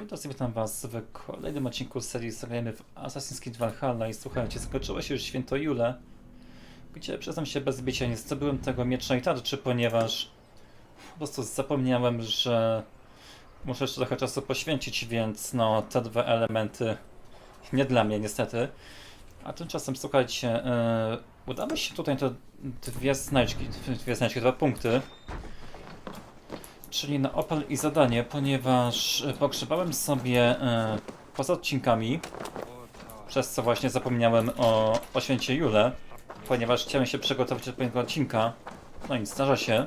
No i to witam was w kolejnym odcinku serii Zagrajmy w Assassin's Creed Valhalla i słuchajcie, skończyło się już święto Jule, gdzie przyznam się bez bicia nie zdobyłem tego miecza i tarczy, ponieważ po prostu zapomniałem, że muszę jeszcze trochę czasu poświęcić, więc no te dwa elementy nie dla mnie niestety. A tymczasem słuchajcie, yy, się tutaj te dwie znaczki, dwie znaczki, dwa punkty czyli na Opel i zadanie, ponieważ e, pogrzebałem sobie e, poza odcinkami, przez co właśnie zapomniałem o, o święcie Jule, ponieważ chciałem się przygotować do kolejnego odcinka. No nic, zdarza się.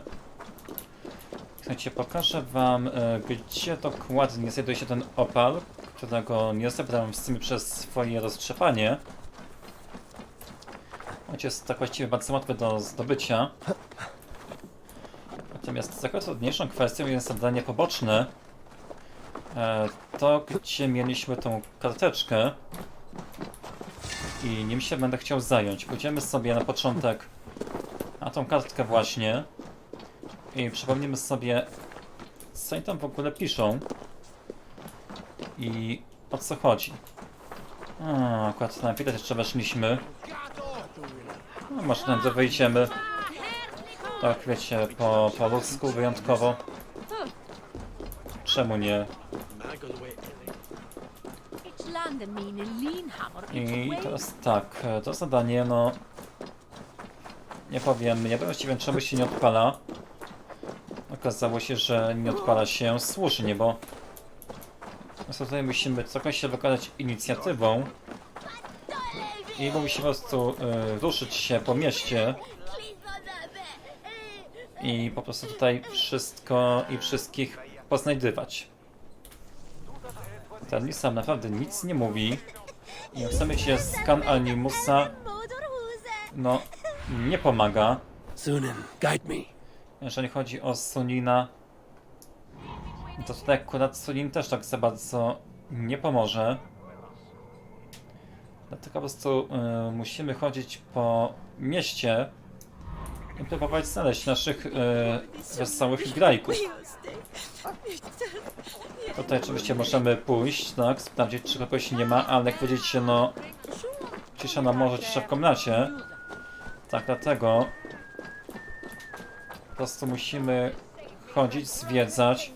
Słuchajcie, pokażę wam, e, gdzie dokładnie znajduje się ten opal, którego nie zebrałem w sumie przez swoje roztrzepanie. Choć jest tak właściwie bardzo łatwy do zdobycia. Natomiast taką trudniejszą kwestią jest zadanie poboczne. E, to, gdzie mieliśmy tą karteczkę. I nim się będę chciał zająć. Pójdziemy sobie na początek na tą kartkę właśnie. I przypomnimy sobie, co oni tam w ogóle piszą. I o co chodzi. A, akurat na widać jeszcze weszliśmy. No, może tam wejdziemy. Tak, wiecie, po, po ludzku wyjątkowo. Czemu nie? I teraz tak, to zadanie, no... Nie powiem, nie wiem właściwie czemu się nie odpala. Okazało się, że nie odpala się słusznie, bo... Tutaj musimy trochę się wykazać inicjatywą. I musimy po prostu y, ruszyć się po mieście. I po prostu tutaj wszystko i wszystkich poznajdywać. Mi sam naprawdę nic nie mówi. I jak chcemy się skan Animusa, no, nie pomaga. Jeżeli chodzi o Sunina, to tutaj akurat Sunin też tak za bardzo nie pomoże. Dlatego po prostu y, musimy chodzić po mieście i próbować znaleźć naszych y, wesołych grajków. Tutaj oczywiście możemy pójść, tak, sprawdzić czy kogoś nie ma, ale jak widzicie, no cisza na morzu, cisza w komnacie. Tak, dlatego po prostu musimy chodzić, zwiedzać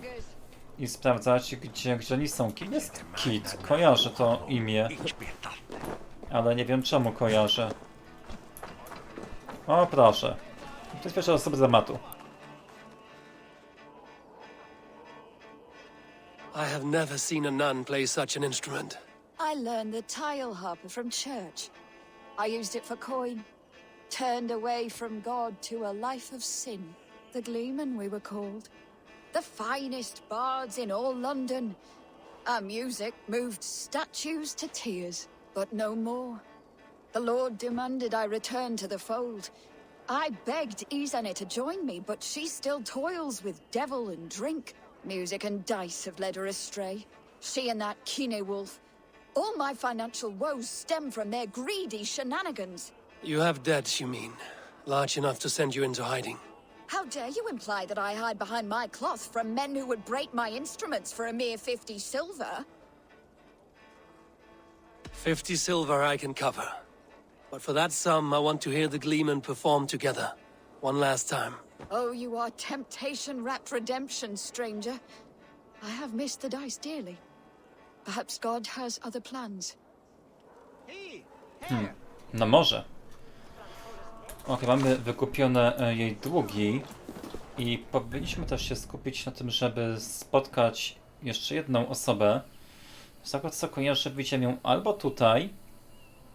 i sprawdzać, gdzie, gdzie oni są. Kim jest Kit? Kojarzę to imię, ale nie wiem czemu kojarzę. O, proszę. To jest pierwsza osoba z dramatu. I have never seen a nun play such an instrument. I learned the tile harper from church. I used it for coin. Turned away from God to a life of sin. The Gleeman, we were called. The finest bards in all London. Our music moved statues to tears, but no more. The Lord demanded I return to the fold. I begged Izane to join me, but she still toils with devil and drink. Music and dice have led her astray. She and that Kine wolf. All my financial woes stem from their greedy shenanigans. You have debts, you mean, large enough to send you into hiding. How dare you imply that I hide behind my cloth from men who would break my instruments for a mere fifty silver? Fifty silver I can cover. But for that sum, I want to hear the Gleeman perform together. One last time. Oh, you are temptation wrapped redemption, stranger. I have missed the dice dearly. Perhaps God has other plans. No może. Ok, mamy wykupione e, jej długi i powinniśmy też się skupić na tym, żeby spotkać jeszcze jedną osobę. Z tego co kojarzę, widziałem ją albo tutaj,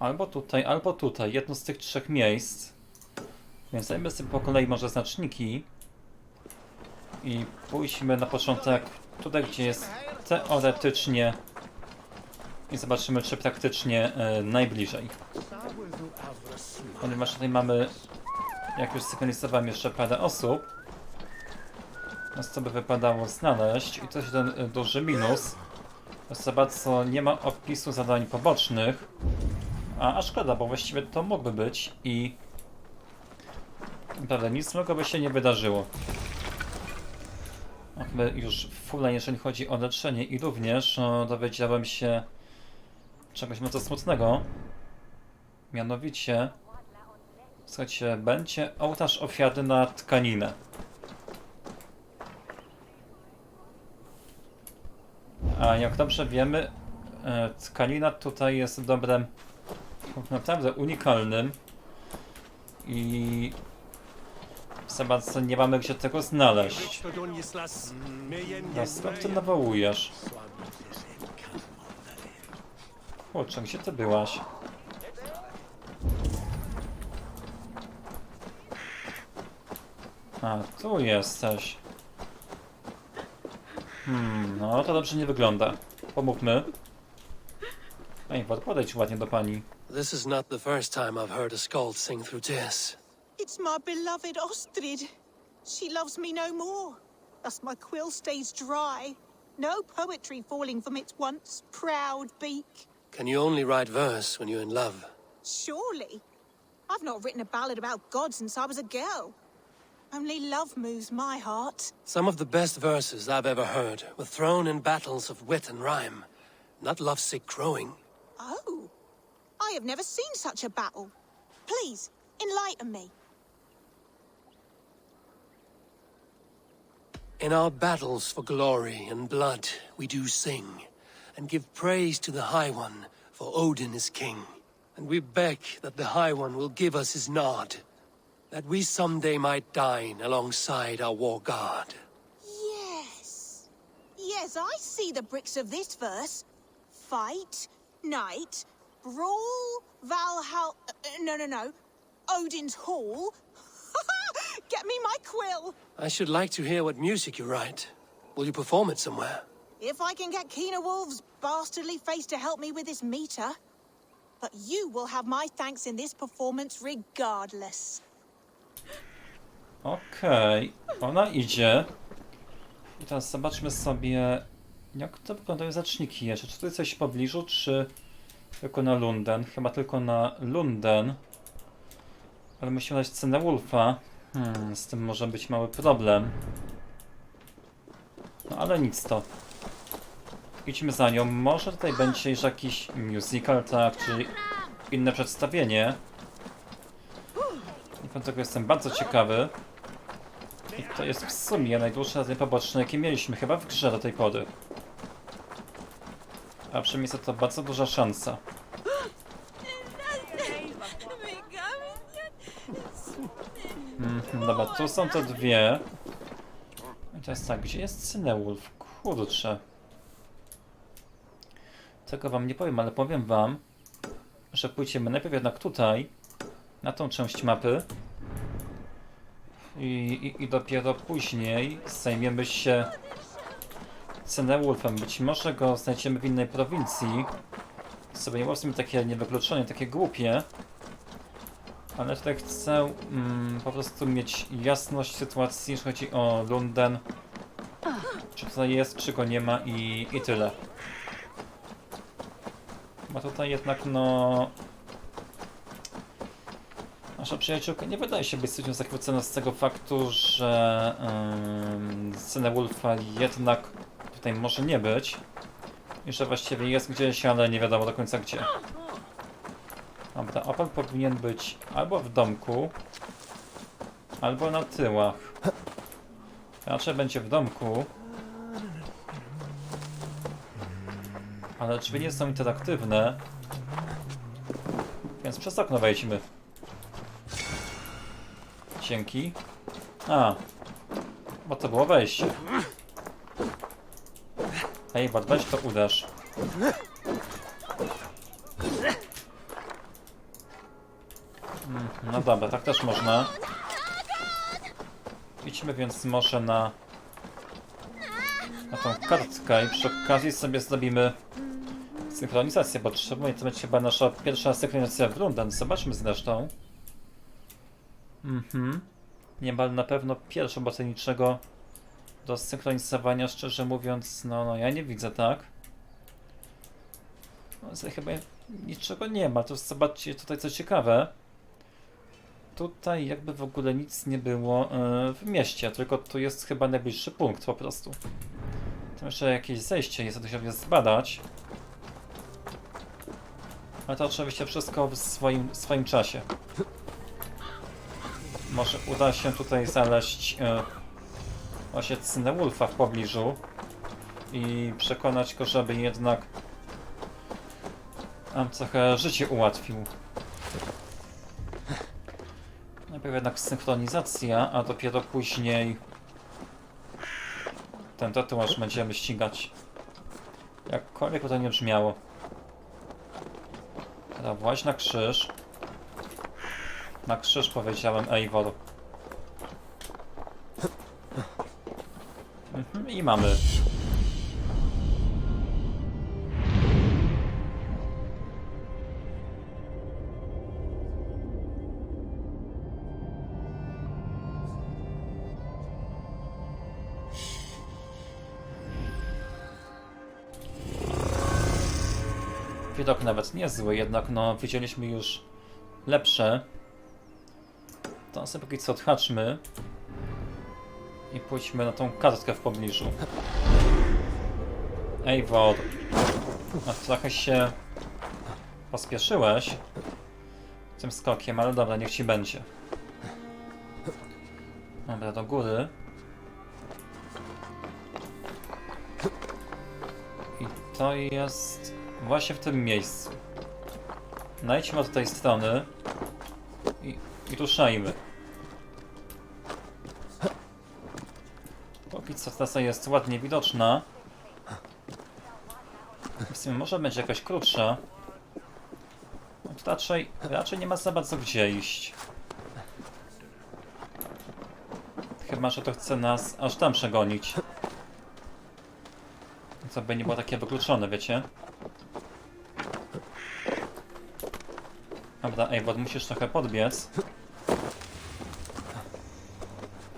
albo tutaj, albo tutaj. Jedno z tych trzech miejsc. Więc zajmę sobie po kolei może znaczniki i pójdźmy na początek tutaj, gdzie jest teoretycznie i zobaczymy, czy praktycznie e, najbliżej. Ponieważ tutaj mamy, jak już sygnalizowałem, jeszcze parę osób. Nas co by wypadało znaleźć. I to jest ten y, duży minus. Za bardzo nie ma opisu zadań pobocznych. A, a szkoda, bo właściwie to mógłby być i... Naprawdę nic złego by się nie wydarzyło. Chyba już fulla, jeżeli chodzi o leczenie i również o, dowiedziałem się czegoś bardzo smutnego. Mianowicie, słuchajcie, będzie ołtarz ofiary na tkaninę. A jak dobrze wiemy, e, tkanina tutaj jest dobrem naprawdę unikalnym i bardzo nie mamy gdzie tego znaleźć. No skąd ty nawołujesz? Kurczę, gdzie ty byłaś? A, tu jesteś. Hmm, no to dobrze nie wygląda. Pomówmy. Wod, podejdź ładnie do pani. This is not the first time I've heard a skald sing through tears. It's my beloved Ostrid. She loves me no more. Thus my quill stays dry. No poetry falling from its once proud beak. Can you only write verse when you're in love? Surely. I've not written a ballad about God since I was a girl. Only love moves my heart. Some of the best verses I've ever heard were thrown in battles of wit and rhyme, not lovesick crowing. Oh. I have never seen such a battle. Please, enlighten me. In our battles for glory and blood, we do sing, and give praise to the High One, for Odin is king. And we beg that the High One will give us his nod, that we someday might dine alongside our war god. Yes. Yes, I see the bricks of this verse. Fight, night, brawl, Valhalla. Uh, no, no, no. Odin's Hall. Get me my quill. I should like to hear what music you write. Will you perform it somewhere? If I can get Keener Wolf's bastardly face to help me with this meter. But you will have my thanks in this performance regardless. Okej, ona idzie. I teraz zobaczmy sobie, jak to wyglądają zaczniki jeszcze. Czy tutaj coś w pobliżu, czy tylko na Lunden? Chyba tylko na Lunden. Ale musimy dać cenę Wolfa. Hmm, z tym może być mały problem. No ale nic to. Idźmy za nią. Może tutaj będzie już jakiś musical, tak, czy inne przedstawienie. I tego jestem bardzo ciekawy. I to jest w sumie najdłuższe zadanie poboczne, jakie mieliśmy chyba w grze do tej pory. A przynajmniej to bardzo duża szansa. Mhm, dobra, tu są te dwie. I teraz tak, gdzie jest Cinewolf? Kurczę. Tego wam nie powiem, ale powiem wam, że pójdziemy najpierw jednak tutaj, na tą część mapy. I, i, I dopiero później zajmiemy się Cenewulfem. Być może go znajdziemy w innej prowincji. Sobie nie sumie takie niewykluczone, takie głupie. Ale tutaj chcę mm, po prostu mieć jasność sytuacji, jeśli chodzi o Lunden. Czy tutaj jest, czy go nie ma i, i tyle. Bo tutaj jednak no... Nasza przyjaciółka nie wydaje się być zbytnio zachwycona z tego faktu, że um, Wolfa jednak tutaj może nie być. I że właściwie jest gdzieś, ale nie wiadomo do końca gdzie. Dobra, Opel powinien być albo w domku, albo na tyłach. Raczej będzie w domku. Ale drzwi nie są interaktywne. Więc przez okno wejdźmy. Dzięki. A. Bo to było wejście. Ej, Bad, weź to uderz. Mm, No dobra, tak też można. Idźmy więc może na... na tą kartkę i przy okazji sobie zrobimy synchronizację, bo potrzebujemy to będzie chyba nasza pierwsza synchronizacja w London. Zobaczmy zresztą. Mhm. Niemal na pewno pierwsza, bo tutaj niczego do synchronizowania, szczerze mówiąc, no, no ja nie widzę, tak? No, chyba niczego nie ma. To zobaczcie tutaj co ciekawe. tutaj jakby w ogóle nic nie było e, w mieście, tylko tu jest chyba najbliższy punkt po prostu. Tam jeszcze jakieś zejście jest, to się zbadać. Ale to oczywiście wszystko w swoim, swoim czasie. Może uda się tutaj znaleźć właśnie Cinewulfa w pobliżu i przekonać go, żeby jednak nam trochę życie ułatwił. Najpierw jednak synchronizacja, a dopiero później ten tatuaż będziemy ścigać. Jakkolwiek by to nie brzmiało. Dobra, właź na krzyż. Na krzyż powiedziałem Eivor. Mhm, I mamy. Widok nawet niezły, jednak no widzieliśmy już lepsze. To sobie póki co odhaczmy. I pójdźmy na tą kartkę w pobliżu. Ej, wod. A trochę się pospieszyłeś tym skokiem, ale dobra, niech ci będzie. Dobra, do góry. I to jest właśnie w tym miejscu. Najdźmy od tej strony i, i ruszajmy. Póki co trasa jest ładnie widoczna. W sumie może będzie jakaś krótsza. Raczej, raczej nie ma za bardzo gdzie iść. Chyba, że to chce nas aż tam przegonić. Co by nie było takie wykluczone, wiecie? Dobra, ej, musisz trochę podbiec.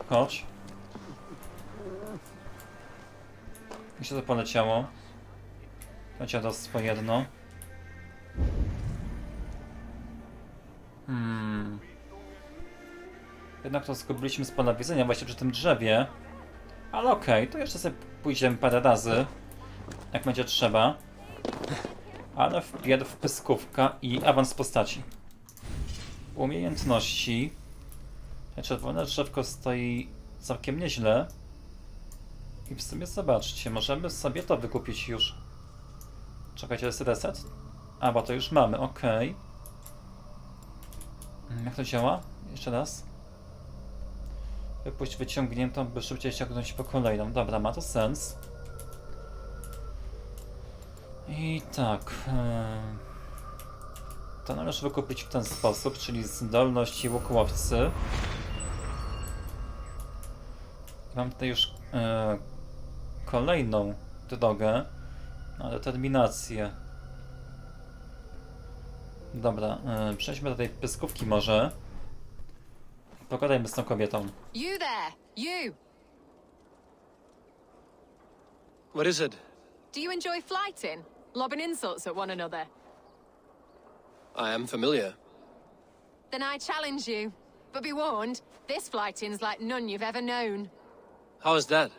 Chodź. Mi się to poleciało. To dziadostwo jedno. Hmm. Jednak to zgubiliśmy z pola widzenia właśnie przy tym drzewie. Ale okej, to jeszcze sobie pójdziemy parę razy. Jak będzie trzeba. Ale wpierw pyskówka i awans postaci. Umiejętności. Czerwone drzewko stoi całkiem nieźle. I w sumie zobaczcie, możemy sobie to wykupić już. Czekajcie, jest reset? A, bo to już mamy, okej. Mm, Jak to działa? Jeszcze raz. Wypuść wyciągniętą, by szybciej ściągnąć po kolejną. Dobra, ma to sens. I tak. em, To należy wykupić w ten sposób, czyli zdolności łukłowcy. Mam tutaj już e, kolejną drogę na determinację. Dobra, e, przejdźmy do tej pyskówki może. Pogadajmy z tą kobietą. You there! You! What is it? Do you enjoy flighting? Lobbing insults at one another? I am familiar. Then I challenge you. But be warned, this flighting's like none you've ever known. How is that?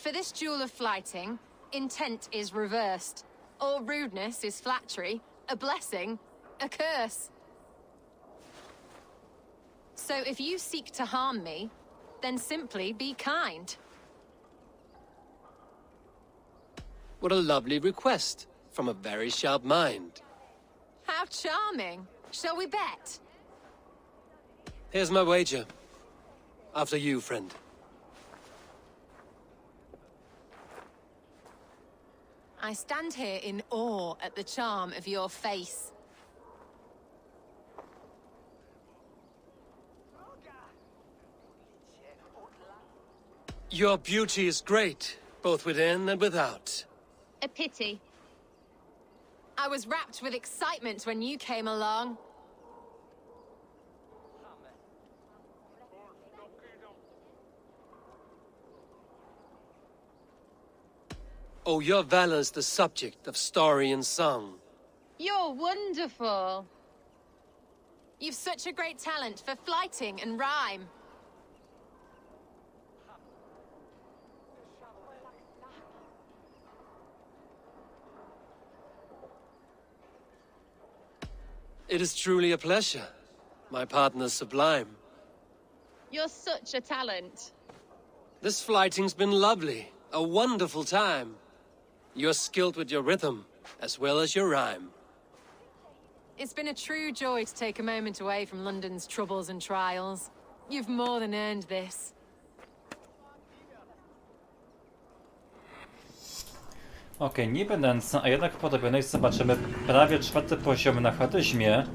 For this duel of flighting, intent is reversed. All rudeness is flattery, a blessing, a curse. So if you seek to harm me, then simply be kind. What a lovely request from a very sharp mind. How charming! Shall we bet? Here's my wager. After you, friend. I stand here in awe at the charm of your face. Your beauty is great, both within and without. A pity. I was wrapped with excitement when you came along. Oh, your valor's the subject of story and song. You're wonderful. You've such a great talent for flighting and rhyme. It is truly a pleasure. My partner's sublime. You're such a talent. This flighting's been lovely. A wonderful time. You're skilled with your rhythm, as well as your rhyme. It's been a true joy to take a moment away from London's troubles and trials. You've more than earned this. Okej, niby nędzna, a jednak w podobionej zobaczymy prawie czwarty poziom na charyzmie.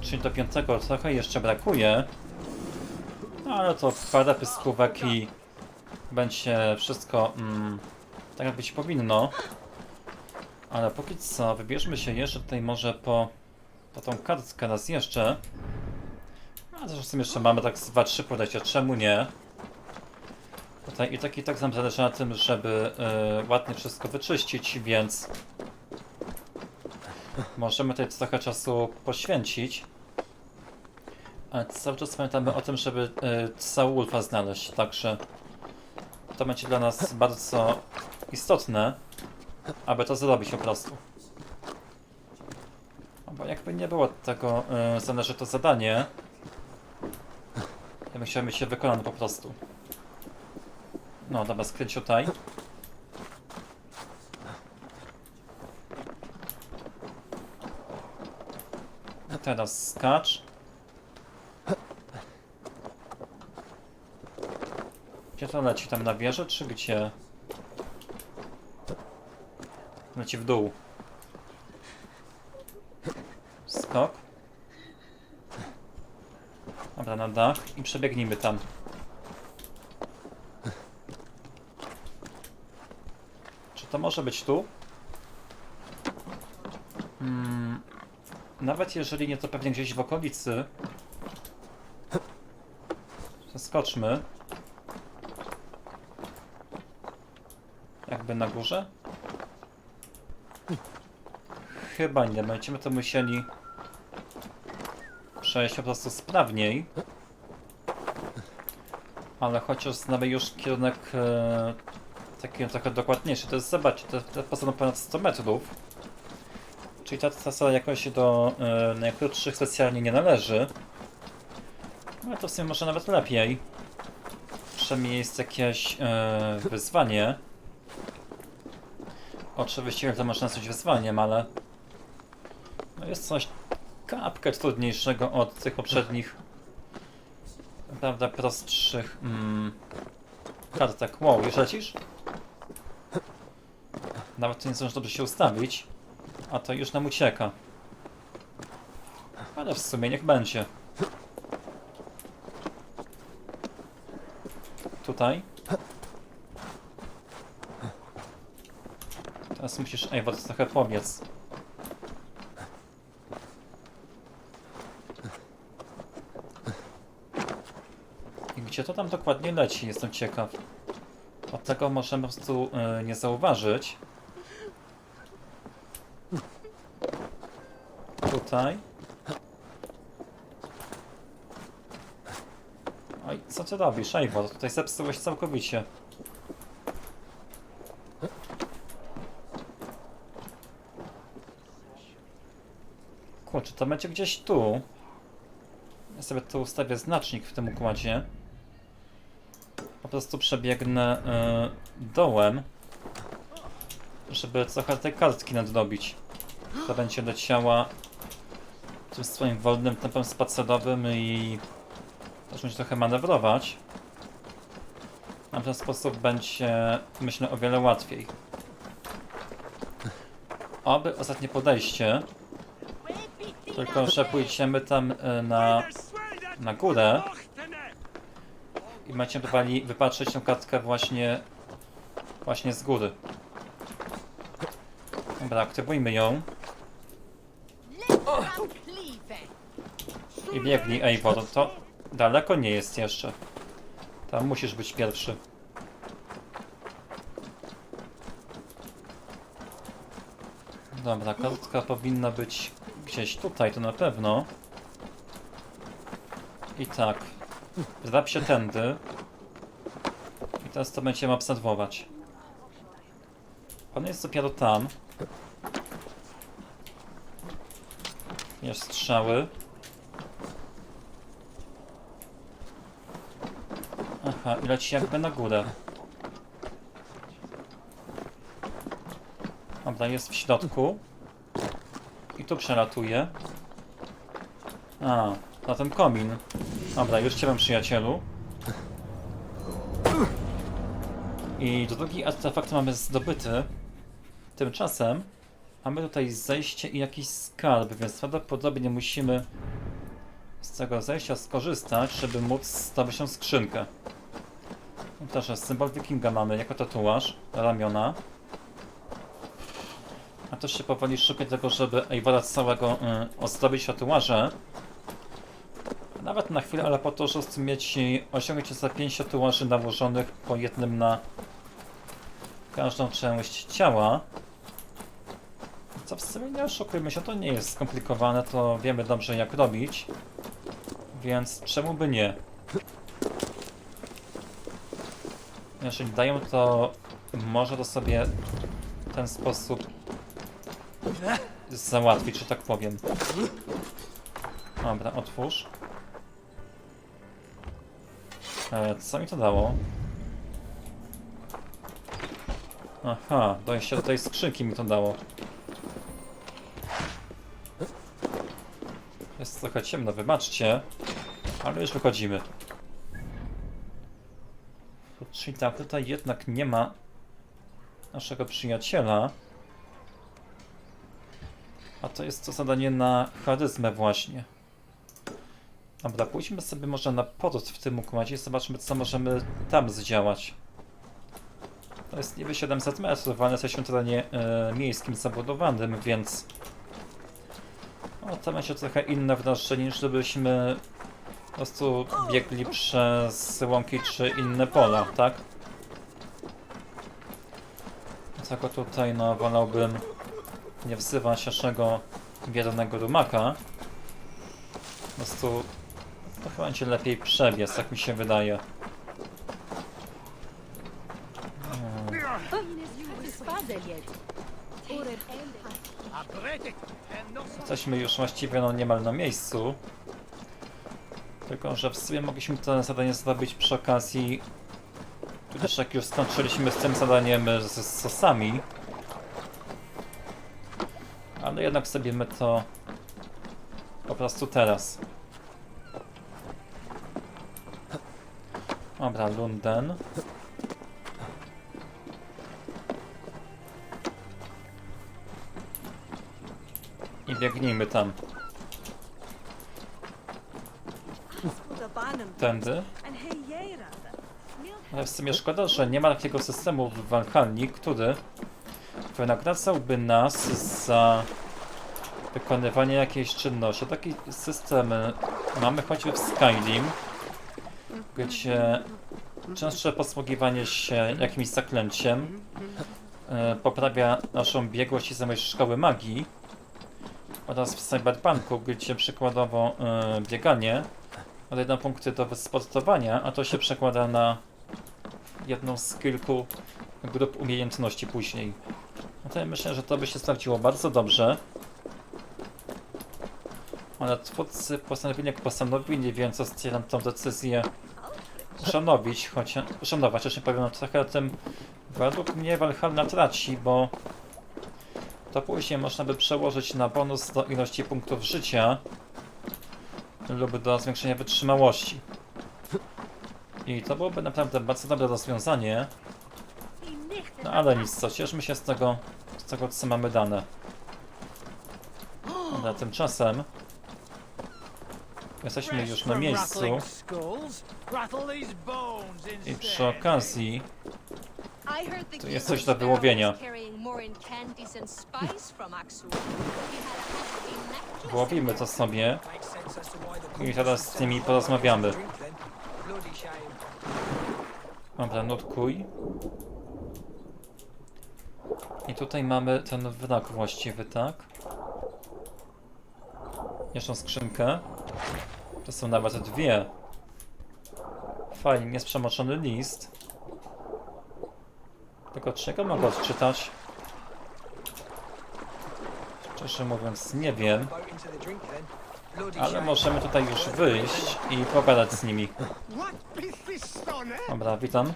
Czyli do piątego trochę jeszcze brakuje. No ale to parę pyskówek i będzie wszystko mm, tak być powinno. Ale póki co wybierzmy się jeszcze tutaj może po, po tą kartkę raz jeszcze. A zresztą jeszcze mamy tak z 2-3 podejścia, czemu nie? Tutaj i tak i tak nam zależy na tym, żeby e, ładnie wszystko wyczyścić, więc możemy tutaj trochę czasu poświęcić. Ale cały czas pamiętamy o tym, żeby y, Saulfa znaleźć, także to będzie dla nas bardzo istotne, aby to zrobić po prostu. No Bo jakby nie było tego, y, zależy to zadanie, ja bym je wykonane po prostu. No dobra, skręć tutaj. A teraz skacz. Gdzie to leci? Tam na wieżę, czy gdzie? Leci w dół. Skok. Dobra, na dach i przebiegnijmy tam. Czy to może być tu? Hmm, nawet jeżeli nie, to pewnie gdzieś w okolicy. Zaskoczmy. Jakby na górze? Chyba nie. Będziemy to musieli przejść po prostu sprawniej. Ale chociaż znamy już kierunek e, taki trochę dokładniejszy. To jest, zobaczcie, to, to poza ponad 100 metrów. Czyli ta trasa jakoś do e, najkrótszych specjalnie nie należy. No to w sumie może nawet lepiej. Przynajmniej jest jakieś e, wyzwanie. Oczywiście to można nazwać wyzwaniem, ale no jest coś kapkę trudniejszego od tych poprzednich prawda, prostszych mm, kartek. Wow, już lecisz? Nawet nie zdążysz dobrze się ustawić, a to już nam ucieka. Ale w sumie niech będzie. Tutaj. Teraz musisz, wodz, trochę powiedz. To tam dokładnie leci? Jestem ciekaw. Od tego możemy po prostu y, nie zauważyć. Tutaj. Oj, co ty robisz, Eivor? Tutaj zepsułeś całkowicie. Kurczę, to będzie gdzieś tu. Ja sobie tu ustawię znacznik w tym układzie. Prostu przebiegnę y, dołem, żeby trochę tej kartki nadrobić. To będzie leciała tym swoim wolnym tempem spacerowym i będzie trochę manewrować. A w ten sposób będzie, myślę, o wiele łatwiej. Oby ostatnie podejście. Tylko, że pójdziemy tam y, na, na górę i będziemy próbowali wypatrzeć tę kartkę właśnie, właśnie z góry. Dobra, aktywujmy ją. I biegnij, Eivor, to daleko nie jest jeszcze. Tam musisz być pierwszy. Dobra, kartka powinna być gdzieś tutaj, to na pewno. I tak. Zdrap się tędy. I teraz to będziemy obserwować. On jest dopiero tam. Jest strzały. Aha, i leci jakby na górę. Dobra, jest w środku. I tu przelatuje. A, na ten komin. Dobra, już cię mam przyjacielu. I drugi artefakt mamy zdobyty. Tymczasem mamy tutaj zejście i jakiś skarb, więc prawdopodobnie musimy z tego zejścia skorzystać, żeby móc zdobyć tą skrzynkę. Też symbol wikinga mamy jako tatuaż ramiona. A też się powoli szukać tego, żeby Eivora całego y, ozdobić tatuaże. Nawet na chwilę, ale po to, żeby mieć osiągnięcie za 5 tatuaży nałożonych po jednym na każdą część ciała. Co w sumie nie oszukujmy się, to nie jest skomplikowane, to wiemy dobrze jak robić. Więc czemu by nie? Jeżeli dają to, może to sobie w ten sposób załatwić, że tak powiem. Dobra, otwórz. E, co mi to dało? Aha, dojście do tej skrzynki mi to dało. Jest trochę ciemno, wybaczcie. Ale już wychodzimy. Czyli tak, tutaj jednak nie ma naszego przyjaciela. A to jest to zadanie na charyzmę właśnie. Dobra, pójdźmy sobie może na poród w tym układzie i zobaczmy co możemy tam zdziałać. To jest niby 700 metrów, ale jesteśmy w terenie e, miejskim zabudowanym, więc... O, to będzie trochę inne wrażenie niż gdybyśmy po prostu biegli przez łąki czy inne pola, tak? Dlatego tutaj no wolałbym nie wzywać naszego wiernego rumaka. Po prostu to chyba będzie lepiej przebiec, tak mi się wydaje. Jesteśmy już właściwie no niemal na miejscu. Tylko, że w sumie mogliśmy to zadanie zrobić przy okazji tudzież jak już skończyliśmy z tym zadaniem z, z sosami. Ale jednak zrobimy to po prostu teraz. Dobra, Lunden. I biegnijmy tam. Tędy. Ale w sumie szkoda, że nie ma takiego systemu w Valhalla, który wynagradzałby nas za wykonywanie jakiejś czynności. Taki system mamy choćby w Skyrim, gdzie częstsze posługiwanie się jakimś zaklęciem y, poprawia naszą biegłość i zamysł szkoły magii oraz w Cyberpunku, gdzie przykładowo y, bieganie odejdą punkty do sportowania, a to się przekłada na jedną z kilku grup umiejętności później. No to ja myślę, że to by się sprawdziło bardzo dobrze. Ale twórcy postanowili jak postanowili, więc zostawiam tą decyzję szanowić, chociaż szanować, chociaż nie powiem, no trochę tym według mnie Valhalla traci, bo to później można by przełożyć na bonus do ilości punktów życia lub do zwiększenia wytrzymałości. I to byłoby naprawdę bardzo dobre rozwiązanie. No ale nic, co, cieszmy się z tego, z tego co mamy dane. Dobra, tymczasem jesteśmy już na miejscu i przy okazji Tu jest coś do wyłowienia. Łowimy to sobie i teraz z nimi porozmawiamy. Dobra, nutkuj. I tutaj mamy ten wrak właściwy, tak? Jeszcze skrzynkę. To są nawet dwie. Fajnie, jest przemoczony list. Tylko czego mogę odczytać? Szczerze mówiąc, nie wiem. Ale możemy tutaj już wyjść i pogadać z nimi. Dobra, witam.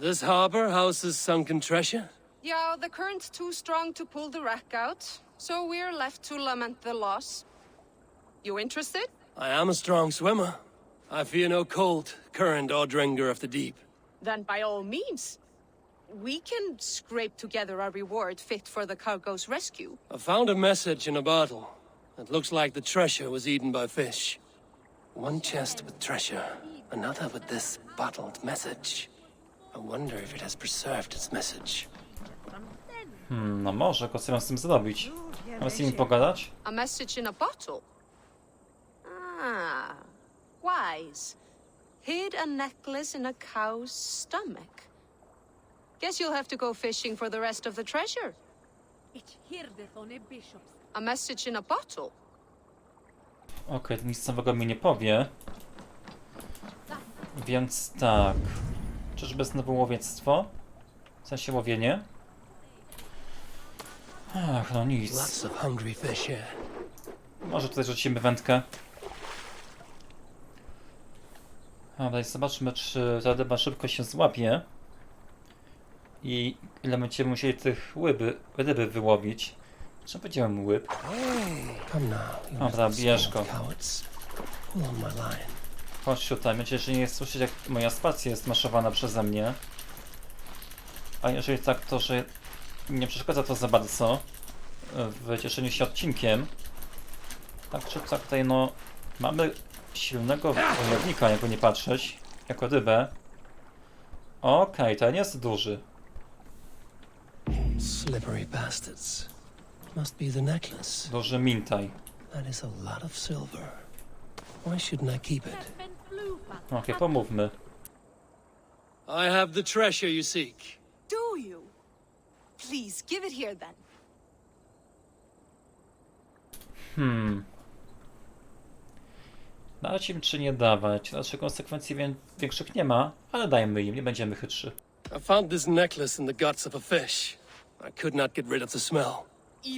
This harbor houses sunken treasure? Yeah, the current's too strong to pull the wreck out, so we're left to lament the loss. You interested? I am a strong swimmer. I fear no cold, current, or dringer of the deep. Then by all means. We can scrape together a reward fit for the cargo's rescue. I found a message in a bottle. It looks like the treasure was eaten by fish. One chest with treasure, another with this bottled message. I wonder if it has preserved its message. Hmm, no może, go co mam z tym zrobić? Mam z nimi pogadać? A message in a bottle. Ah, wise. Hid a necklace in a cow's stomach. Guess you'll have to go fishing for the rest of the treasure. A message in a bottle. Okej, nic nowego mi nie powie. Więc tak. Czyżby znowu łowiectwo? W sensie łowienie? Ach, no nic. Lots of hungry fish here. Może tutaj rzucimy wędkę. Dobra, zobaczmy, czy ta ryba szybko się złapie. I ile będziemy musieli tych łyby, ryby wyłowić. Czy powiedziałem łyb? Dobra, bierz go. Chodź tutaj, będzie, że nie słyszeć jak moja spacja jest maszowana przeze mnie. A jeżeli tak, to że nie przeszkadza to za bardzo w cieszeniu się odcinkiem. Tak czy tak, tutaj no mamy silnego wojownika, jakby nie patrzeć, jako rybę. Okej, ten jest duży. Slippery bastards. Must be the necklace. Duży mintaj. That is a lot of silver. Why shouldn't I keep it? Okej, pomówmy. I have the treasure you seek. Do you? Please give it here then. Hmm. Dać im czy nie dawać? Raczej konsekwencji wię- większych nie ma, ale dajmy im, nie będziemy chytrzy. I found this necklace in the guts of a fish. I could not get rid of the smell.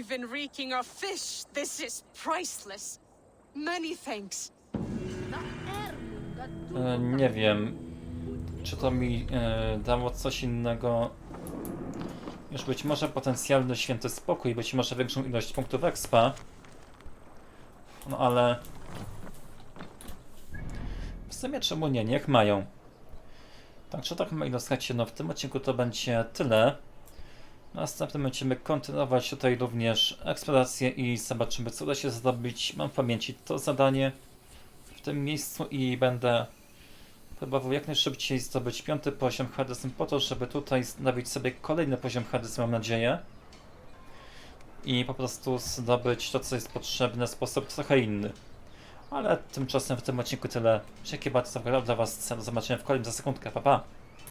Even reeking of fish, this is priceless. Many thanks. E, nie wiem, czy to mi e, dało coś innego. Już być może potencjalny święty spokój, być może większą ilość punktów expa. No ale. W sumie czemu nie? Niech mają. Tak czy tak, moi słuchajcie, no w tym odcinku to będzie tyle. Następnym będziemy kontynuować tutaj również eksplorację i zobaczymy co uda się zrobić. Mam w pamięci to zadanie w tym miejscu i będę próbował jak najszybciej zdobyć piąty poziom charyzm po to, żeby tutaj nabić sobie kolejny poziom charyzm, mam nadzieję. I po prostu zdobyć to, co jest potrzebne w sposób trochę inny. Ale tymczasem w tym odcinku tyle. Dzięki bardzo dla Was. Do zobaczenia w kolejnym za sekundkę. Pa, pa.